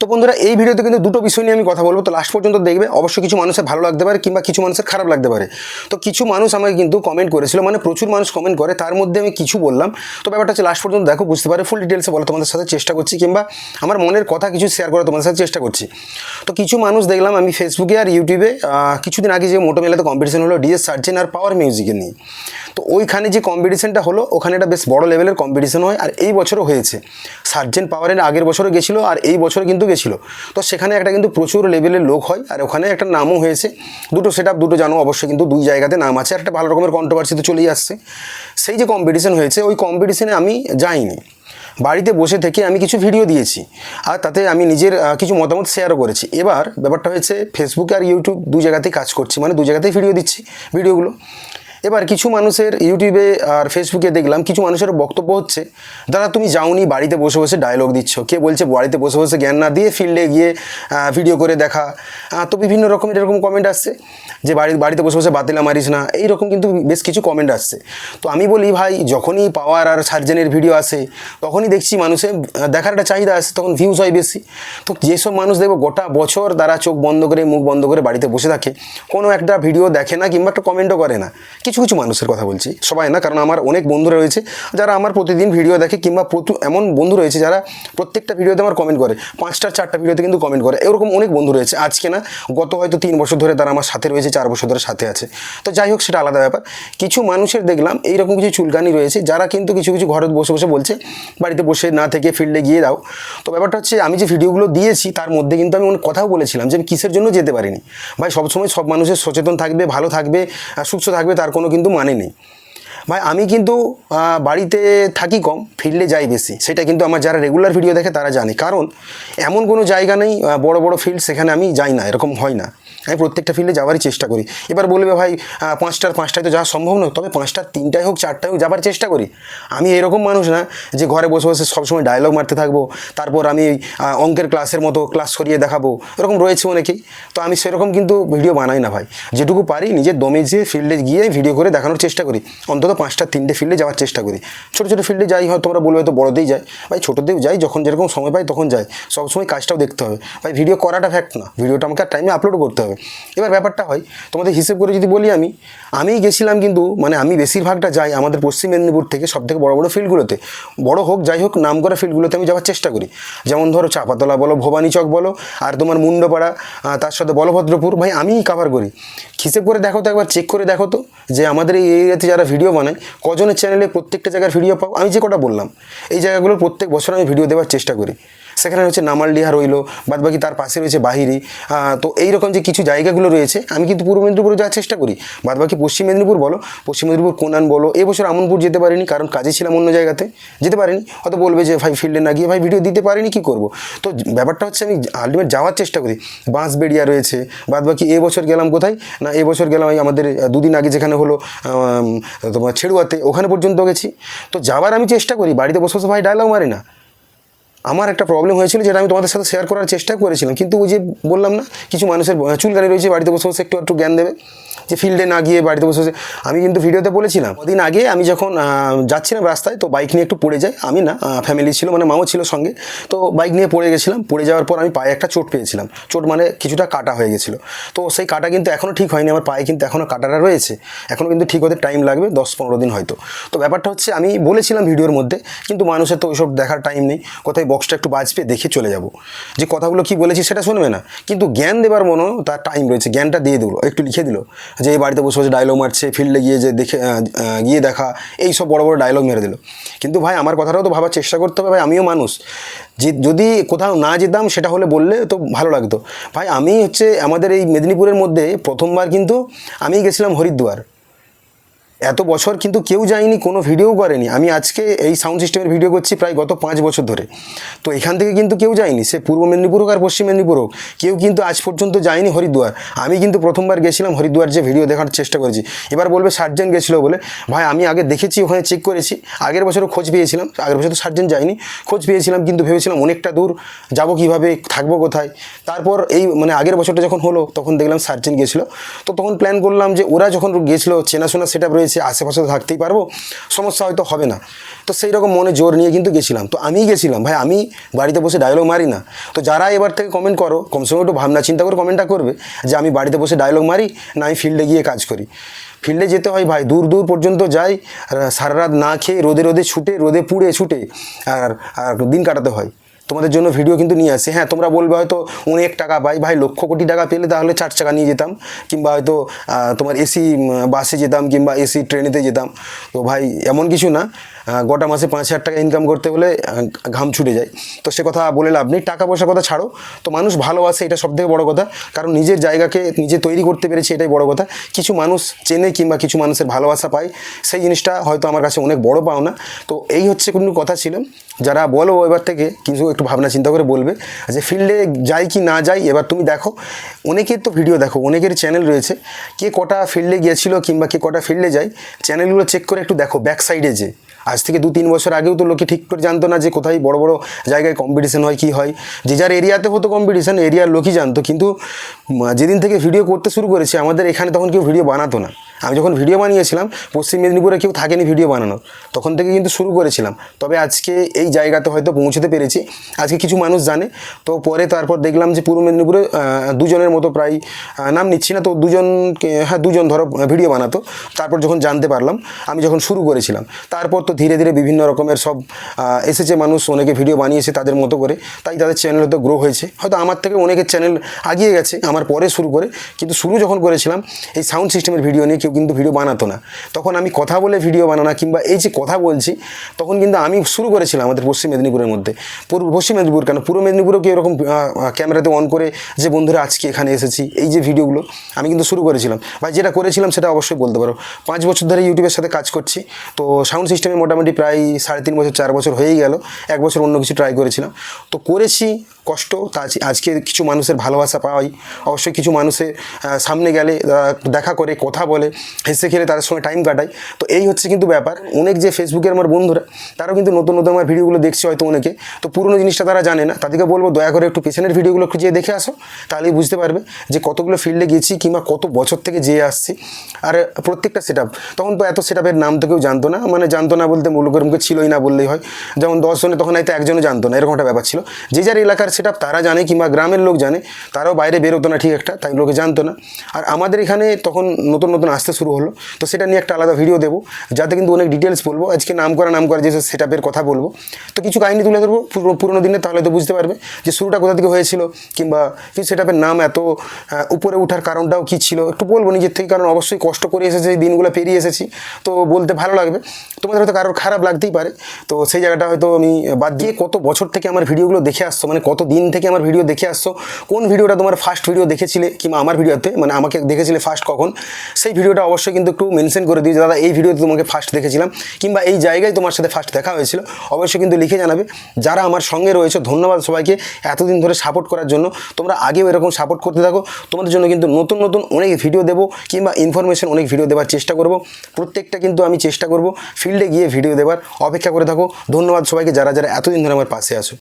তো বন্ধুরা, এই ভিডিওতে কিন্তু দুটো বিষয় নিয়ে আমি কথা বলব। তো লাস্ট পর্যন্ত দেখবে, অবশ্যই কিছু মানুষের ভালো লাগতে পারে কিংবা কিছু মানুষের খারাপ লাগতে পারে। তো কিছু মানুষ আমাকে কিন্তু কমেন্ট করেছিল মানে প্রচুর মানুষ কমেন্ট করে, তার মধ্যে আমি কিছু বললাম। তো ব্যাপারটা হচ্ছে লাস্ট পর্যন্ত দেখো, বুঝতে পারে ফুল ডিটেলসে বলা, তোমাদের সাথে চেষ্টা করছি, কিংবা আমার মনের কথা কিছু শেয়ার করা তোমাদের সাথে চেষ্টা করছি। তো কিছু মানুষ দেখলাম আমি ফেসবুকে আর ইউটিউবে কিছুদিন আগে যে মোটো মেলাতে কম্পিটিশন হলো ডিএস সার্জেন আর পাওয়ার মিউজিকের নিয়ে। তো ওইখানে যে কম্পিটিশনটা হলো, ওখানে একটা বেশ বড় লেভেলের কম্পিটিশন হয়, আর এই বছরও হয়েছে। সার্জেন্ট পাওয়ারের আগের বছরও গেছিল, আর এই বছর কিন্তু গেছিল। তো সেখানে একটা কিন্তু প্রচুর লেভেলের লোক হয়, আর ওখানে একটা নামও হয়েছে। দুটো সেট দুটো জানো, অবশ্যই কিন্তু দুই জায়গাতে নাম আছে, একটা ভালো রকমের কন্ট্রোভার্সি তো চলেই আসছে। সেই যে কম্পিটিশন হয়েছে, ওই কম্পিটিশনে আমি যাইনি। বাড়িতে বসে থেকে আমি কিছু ভিডিও দিয়েছি, আর তাতে আমি নিজের কিছু মতামত শেয়ারও করেছি। এবার ব্যাপারটা হয়েছে ফেসবুক আর ইউটিউব দু জায়গাতেই কাজ করছি মানে দু জায়গাতেই ভিডিও দিচ্ছি ভিডিওগুলো এবার কিছু মানুষের ইউটিউবে আর ফেসবুকে দেখলাম, কিছু মানুষের বক্তব্য হচ্ছে, দাদা, তুমি যাওনি, বাড়িতে বসে বসে ডায়লগ দিচ্ছ। কে বলছে বাড়িতে বসে বসে জ্ঞান না দিয়ে ফিল্ডে গিয়ে ভিডিও করে দেখা। তো বিভিন্ন রকমের এরকম কমেন্ট আসছে, যে বাড়ি, বাড়িতে বসে বসে বাতিলা মারিস না। এইরকম কিন্তু বেশ কিছু কমেন্ট আসছে। তো আমি বলি, ভাই, যখনই পাওয়ার আর সার্জেনের ভিডিও আসে, তখনই দেখছি মানুষের দেখার একটা চাহিদা আসে তখন ভিউজ হয় বেশি। তো যেসব মানুষ দেখব, গোটা বছর তারা চোখ বন্ধ করে, মুখ বন্ধ করে বাড়িতে বসে থাকে, কোনো একটা ভিডিও দেখে না কিংবা একটা কমেন্টও করে না। কিছু কিছু মানুষের কথা বলছি। সবাই না, কারণ আমার অনেক বন্ধুরা রয়েছে, যারা আমার প্রতিদিন ভিডিও দেখে কিংবা প্রচুর, এমন বন্ধু রয়েছে যারা প্রত্যেকটা ভিডিওতে আমার কমেন্ট করে, পাঁচটা, চারটা ভিডিওতে কিন্তু কমেন্ট করে, এরকম অনেক বন্ধু রয়েছে। আজকে না, গত হয়তো তিন বছর ধরে তারা আমার সাথে রয়েছে, চার বছর ধরে সাথে আছে। তো যাই হোক, সেটা আলাদা ব্যাপার। কিছু মানুষের দেখলাম, এইরকম কিছু চুলকানি রয়েছে, যারা কিন্তু কিছু কিছু ঘরে বসে বসে বলছে, বাড়িতে বসে না থেকে ফিল্ডে গিয়ে দাও। তো ব্যাপারটা হচ্ছে, আমি যে ভিডিওগুলো দিয়েছি, তার মধ্যে কিন্তু আমি অনেক কথাও বলেছিলাম যে আমি কিসের জন্য যেতে পারিনি। ভাই, সবসময় সব মানুষের সচেতন থাকবে, ভালো থাকবে, সুস্থ থাকবে, তার কোনো কিন্তু মানে নেই। ভাই, আমি কিন্তু বাড়িতে থাকি কম, ফিল্ডে যাই বেশি। সেটা কিন্তু আমার যারা রেগুলার ভিডিও দেখে তারা জানে। কারণ, এমন কোনো জায়গা নেই বড়ো বড় ফিল্ড সেখানে আমি যাই না, এরকম হয় না। আমি প্রত্যেকটা ফিল্ডে যাওয়ারই চেষ্টা করি। এবার বলবে ভাই পাঁচটার পাঁচটায় তো যাওয়া সম্ভব নয়, তবে পাঁচটার তিনটায় হোক, চারটায় হোক যাবার চেষ্টা করি। আমি এরকম মানুষ না যে ঘরে বসে বসে সবসময় ডায়লগ মারতে থাকব, তারপর আমি অঙ্কের ক্লাসের মতো ক্লাস করিয়ে দেখাবো, এরকম রয়েছে অনেকেই। তো আমি সেরকম কিন্তু ভিডিও বানাই না ভাই। যেটুকু পারি নিজের দমে যেয়ে ফিল্ডে গিয়ে ভিডিও করে দেখানোর চেষ্টা করি। অন্তত পাঁচটা তিনটে ফিল্ডে যাওয়ার চেষ্টা করি। ছোটো ছোটো ফিল্ডে যাই হয় তোমরা বলবে তো বড়োতেই যাই ভাই ছোটোতেও যাই, যখন যেরকম সময় পাই তখন যাই। সবসময় কাজটাও দেখতে হবে। ভাই ভিডিও করাটা ফ্যাক্ট না। ভিডিওটা আমাকে টাইমে আপলোড করতে হবে। এবার ব্যাপারটা হয়, তোমাদের হিসেব করে যদি বলি আমি আমি গেছিলাম কিন্তু মানে আমি বেশিরভাগটা যাই আমাদের পশ্চিম মেদিনীপুর থেকে সব থেকে বড়ো বড়ো ফিল্ডগুলোতে। বড় হোক, যাই হোক নাম করা ফিল্ডগুলোতে আমি যাওয়ার চেষ্টা করি। যেমন ধরো চাপাতলা বলো, ভবানী চক বলো, আর তোমার মুন্ডপাড়া তার সাথে বলভদ্রপুর, ভাই আমিই কাভার করি। হিসেব করে দেখো তো একবার চেক করে দেখো তো যে আমাদের এই এরিয়াতে যারা ভিডিও বানায়, কজনের চ্যানেলে প্রত্যেকটা জায়গার ভিডিও পাও? আমি যে কটা বললাম, এই জায়গাগুলোর প্রত্যেক বছর আমি ভিডিও দেওয়ার চেষ্টা করি। সেখানে হচ্ছে নামালডিহা রইল বাদ বাকি তার পাশে রয়েছে বাহিরি। তো এইরকম যে কিছু জায়গাগুলো রয়েছে, আমি কিন্তু পূর্ব মেদিনীপুরে যাওয়ার চেষ্টা করি। বাদ বাকি পশ্চিম মেদিনীপুর বলো, পশ্চিম মেদিনীপুর কোনান বলো এবছর আমনপুর যেতে পারিনি, কারণ কাজে ছিলাম অন্য জায়গাতে, যেতে পারিনি। হয়তো বলবে যে ভাই ফিল্ডে না গিয়ে ভাই ভিডিও দিতে পারিনি, কী করব? তো ব্যাপারটা হচ্ছে আমি আলটিমেট যাওয়ার চেষ্টা করি। বাঁশবেড়িয়া রয়েছে বাদ বাকি এবছর গেলাম কোথায়? না এবছর গেলাম আমাদের দুদিন আগে যেখানে হলো তোমার ছেড়ুয়াতে, ওখানে পর্যন্ত গেছি। তো যাওয়ার আমি চেষ্টা করি, বাড়িতে বসে বসে ভাই ডায়লগ মারি না। আমার একটা প্রবলেম হয়েছিল যেটা আমি তোমাদের সাথে শেয়ার করার চেষ্টা করেছিলাম। কিন্তু ওই যে বললাম না, কিছু মানুষের চুলকানি রয়েছে, বাড়িতে বসে বসে একটু একটু জ্ঞান দেবে। যে ফিল্ডে না গিয়ে বাড়িতে বসে বসে আমি কিন্তু ভিডিওতে বলেছিলাম, কদিন আগে আমি যখন যাচ্ছিলাম রাস্তায়, তো বাইক নিয়ে একটু পড়ে যাই। আমি না ফ্যামিলি ছিল মানে মাও ছিল সঙ্গে। তো বাইক নিয়ে পড়ে গেছিলাম। পড়ে যাওয়ার পর আমি পায়ে একটা চোট পেয়েছিলাম। চোট মানে কিছুটা কাটা হয়ে গেছিল। তো সেই কাটা কিন্তু এখনও ঠিক হয়নি। আমার পায়ে কিন্তু এখনও কাটাটা রয়েছে। এখনও কিন্তু ঠিক হতে টাইম লাগবে, দশ পনেরো দিন হয়তো। তো ব্যাপারটা হচ্ছে, আমি বলেছিলাম ভিডিওর মধ্যে, কিন্তু মানুষের তো ওইসব দেখার টাইম নেই। কোথায় বক্সটা একটু বাজবে, দেখে চলে যাব। যে কথাগুলো কি বলেছি সেটা শুনবে না। কিন্তু জ্ঞান দেবার মনে তার টাইম রয়েছে, জ্ঞানটা দিয়ে দিল, একটু লিখে দিল। যে এই বাড়িতে বসে বসে ডায়লগ মারছে ফিল্ডে গিয়ে যে দেখে গিয়ে দেখা, এই সব বড় বড় ডায়লগ মেরে দিল। কিন্তু ভাই, আমার কথাটাও তো ভাবার চেষ্টা করতে হবে, ভাই, আমিও মানুষ। যে যদি কোথাও না যেতাম, সেটা হলে বললে তো ভালো লাগতো। ভাই, আমি হচ্ছে আমাদের এই মেদিনীপুরের মধ্যে প্রথমবার কিন্তু আমি গেছিলাম হরিদ্বার। এত বছর কিন্তু কেউ যায়নি, কোনো ভিডিও করেনি। আমি আজকে এই সাউন্ড সিস্টেমের ভিডিও করছি প্রায় গত পাঁচ বছর ধরে। তো এখান থেকে কিন্তু কেউ যায়নি, সে পূর্ব মেদিনীপুর হোক আর পশ্চিম মেদিনীপুর হোক, কেউ কিন্তু আজ পর্যন্ত যায়নি হরিদ্বার। আমি কিন্তু প্রথমবার গেছিলাম হরিদ্বার যে ভিডিও দেখার চেষ্টা করেছি। এবার বলবে সার্জেন গেছিল বলে, ভাই, আমি আগে দেখেছি, ওখানে চেক করেছি। আগের বছরও খোঁজ পেয়েছিলাম, আগের বছর তো সার্জেন যায়নি। খোঁজ পেয়েছিলাম কিন্তু ভেবেছিলাম অনেকটা দূর, যাব কীভাবে, থাকব কোথায়? তারপর এই মানে আগের বছরটা যখন হলো, তখন দেখলাম সার্জেন গেছিল। তো তখন প্ল্যান করলাম যে ওরা যখন গেছিল, চেনাশোনা সেটা রয়েছে এসে আশেপাশে থাকতেই পারব। সমস্যা হয়তো হবে না। তো সেই রকম মনে জোর নিয়ে কিন্তু গেছিলাম। তো আমিই গেছিলাম। ভাই, আমি বাড়িতে বসে ডায়লগ মারি না। তো যারা এবার থেকে কমেন্ট করো কমসে কম একটু ভাবনা চিন্তা করে কমেন্টটা করবে যে আমি বাড়িতে বসে ডায়লগ মারি না, আমি ফিল্ডে গিয়ে কাজ করি। ফিল্ডে যেতে হয় ভাই, দূর দূর পর্যন্ত যাই সারা রাত না খেয়ে রোদে রোদে ছুটে, রোদে পুড়ে ছুটে আর দিন কাটাতে হয়। তোমাদের জন্য ভিডিও কিন্তু নিয়ে আসি। হ্যাঁ তোমরা বলবে হয়তো অনেক টাকা পাই। ভাই, লক্ষ কোটি টাকা পেলে তাহলে চার চাকা নিয়ে যেতাম। কিংবা হয়তো তোমার এসি বাসে যেতাম কিংবা এসি ট্রেনেতে যেতাম। তো ভাই, এমন কিছু না। গোটা মাসে পাঁচ হাজার টাকা ইনকাম করতে হলে ঘাম ছুটে যায়। তো সে কথা বলে লাভ নেই, টাকা পয়সার কথা ছাড়ো। তো মানুষ ভালোবাসে, এটা সব থেকে বড় কথা। কারণ নিজের জায়গাকে নিজে তৈরি করতে পেরেছে, এটাই বড় কথা। কিছু মানুষ চেনে কিংবা কিছু মানুষের ভালোবাসা পায়, সেই জিনিসটা হয়তো আমার কাছে অনেক বড় পাওনা তো এই হচ্ছে কোনো কথা ছিল। যারা বলো এবার থেকে কিছু একটু ভাবনা চিন্তা করে বলবে যে, ফিল্ডে যাই কি না যাই, এবার তুমি দেখো। অনেকের তো ভিডিও দেখো, অনেকের চ্যানেল রয়েছে। কে কটা ফিল্ডে গিয়েছিল কিংবা কে কটা ফিল্ডে যায় চ্যানেলগুলো চেক করে একটু দেখো ব্যাক সাইডে যে। আজ থেকে দু তিন বছর আগেও তো লোকে ঠিক করে জানতো না যে কোথায় বড় বড় জায়গায় কম্পিটিশান হয়, কি হয়। যে যার এরিয়াতে হতো কম্পিটিশান এরিয়ার লোকই জানতো। কিন্তু যেদিন থেকে ভিডিও করতে শুরু করেছে, আমাদের এখানে তখন কেউ ভিডিও বানাতো না। আমি যখন ভিডিও বানিয়েছিলাম, পশ্চিম মেদিনীপুরে কেউ থাকেনি ভিডিও বানানো তখন থেকে কিন্তু শুরু করেছিলাম। তবে আজকে এই জায়গাতে হয়তো পৌঁছতে পেরেছি। আজকে কিছু মানুষ জানে, তো পরে তারপর দেখলাম যে পূর্ব মেদিনীপুরে দুজনের মতো প্রায় নাম নিচ্ছি না, তো দুজন হ্যাঁ দুজন ধরো, ভিডিও বানাতো। তারপর যখন জানতে পারলাম, আমি যখন শুরু করেছিলাম, তারপর তো ধীরে ধীরে বিভিন্ন রকমের সব এসেছে মানুষ, অনেকে ভিডিও বানিয়েছে তাদের মতো করে, তাই তাদের চ্যানেল হয়তো গ্রো হয়েছে। হয়তো আমার থেকে অনেকের চ্যানেল আগিয়ে গেছে, আমার পরে শুরু করে, কিন্তু শুরু যখন করেছিলাম, এই সাউন্ড সিস্টেমের ভিডিও নিয়ে কিন্তু ভিডিও বানাতো না। তখন আমি কথা বলে ভিডিও বানানো কিংবা এই যে কথা বলছি, তখন কিন্তু আমি শুরু করেছিলাম আমাদের পশ্চিম মেদিনীপুরের মধ্যে। পূর্ব পশ্চিম মেদিনীপুর কেন? পূর্ব মেদিনীপুরেও কি এরকম ক্যামেরাতে অন করে যে, বন্ধুরা, আজকে এখানে এসেছি। এই যে ভিডিওগুলো আমি কিন্তু শুরু করেছিলাম। বা যেটা করেছিলাম সেটা অবশ্যই বলতে পারো। পাঁচ বছর ধরে ইউটিউবের সাথে কাজ করছি। তো সাউন্ড সিস্টেমে মোটামুটি প্রায় সাড়ে তিন বছর, চার বছর হয়েই গেল। এক বছর অন্য কিছু ট্রাই করেছিলাম। তো করেছি কষ্ট, তা আজ- আজকে কিছু মানুষের ভালোবাসা পাওয়াই। অবশ্যই কিছু মানুষের সামনে গেলে দেখা করে, কথা বলে, হেসে খেলে তাদের সঙ্গে টাইম কাটাই। তো এই হচ্ছে কিন্তু ব্যাপার। অনেক যে ফেসবুকের আমার বন্ধুরা, তারাও কিন্তু নতুন নতুন আমার ভিডিওগুলো দেখছে হয়তো অনেকে। তো পুরনো জিনিসটা তারা জানে না। তাদেরকে বলব, দয়া করে একটু পেছনের ভিডিওগুলো একটু যেয়ে দেখে আসো। তাহলেই বুঝতে পারবে যে কতগুলো ফিল্ডে গেছি কিংবা কত বছর থেকে যেয়ে আসছি। আর প্রত্যেকটা সেট তখন তো এত সেট নাম তো কেউ জানতো না। মানে জানতো না বলতে মুলুকের মুখে ছিলই না বললেই হয়। যেমন দশজনে তখন হয়তো একজনও জানতো না, এরকম একটা ব্যাপার ছিল। যে যার এলাকার সেট তারা জানে কিংবা গ্রামের লোক জানে, তারাও বাইরে বেরোতো না ঠিক একটা, তাই লোকে জানতো না। আর আমাদের এখানে তখন নতুন নতুন আসতে শুরু হলো, তো সেটা নিয়ে একটা আলাদা ভিডিও দেবো, যাতে কিন্তু অনেক ডিটেলস বলব। আজকে নাম করা নাম করা, যে সেট কথা বলব। তো কিছু কাহিনী তুলে ধরবো, পুরো- পুরোনো দিনে, তাহলে তো বুঝতে পারবে যে শুরুটা কোথা থেকে হয়েছিল, কিংবা কি সেট নাম এত উপরে ওঠার কারণটাও কী ছিল, একটু বলব নিজের থেকে, কারণ অবশ্যই কষ্ট করে এসেছে, এই দিনগুলো পেরিয়ে এসেছি। তো বলতে ভালো লাগবে, তোমাদের হয়তো কারোর খারাপ লাগতেই পারে, তো সেই জায়গাটা হয়তো আমি বাদ দিয়ে কত বছর থেকে আমার ভিডিওগুলো দেখে আসছো মানে কত দিন থেকে আমার ভিডিও দেখে আসছো। কোন ভিডিওটা তোমার ফার্স্ট ভিডিও দেখেছিলে কিংবা আমার ভিডিওতে মানে আমাকে দেখেছিলে ফার্স্ট কখন? সেই ভিডিওটা অবশ্যই কিন্তু একটু মেনশন করে যে, দাদা, এই ভিডিওতে তোমাকে ফার্স্ট দেখেছিলাম। কিংবা এই জায়গায় তোমার সাথে ফার্স্ট দেখা হয়েছিল, অবশ্যই কিন্তু লিখে জানাবে। যারা আমার সঙ্গে রয়েছে, ধন্যবাদ সবাইকে এতদিন ধরে সাপোর্ট করার জন্য। তোমরা আগেও এরকম সাপোর্ট করতে থাকো। তোমাদের জন্য কিন্তু নতুন নতুন অনেক ভিডিও দেবো কিংবা ইনফরমেশন অনেক ভিডিও দেওয়ার চেষ্টা করব। প্রত্যেকটা কিন্তু আমি চেষ্টা করব। ফিল্ডে গিয়ে ভিডিও দেওয়ার অপেক্ষা করে থাকো। ধন্যবাদ সবাইকে। যারা যারা এতদিন ধরে আমার পাশে আছো।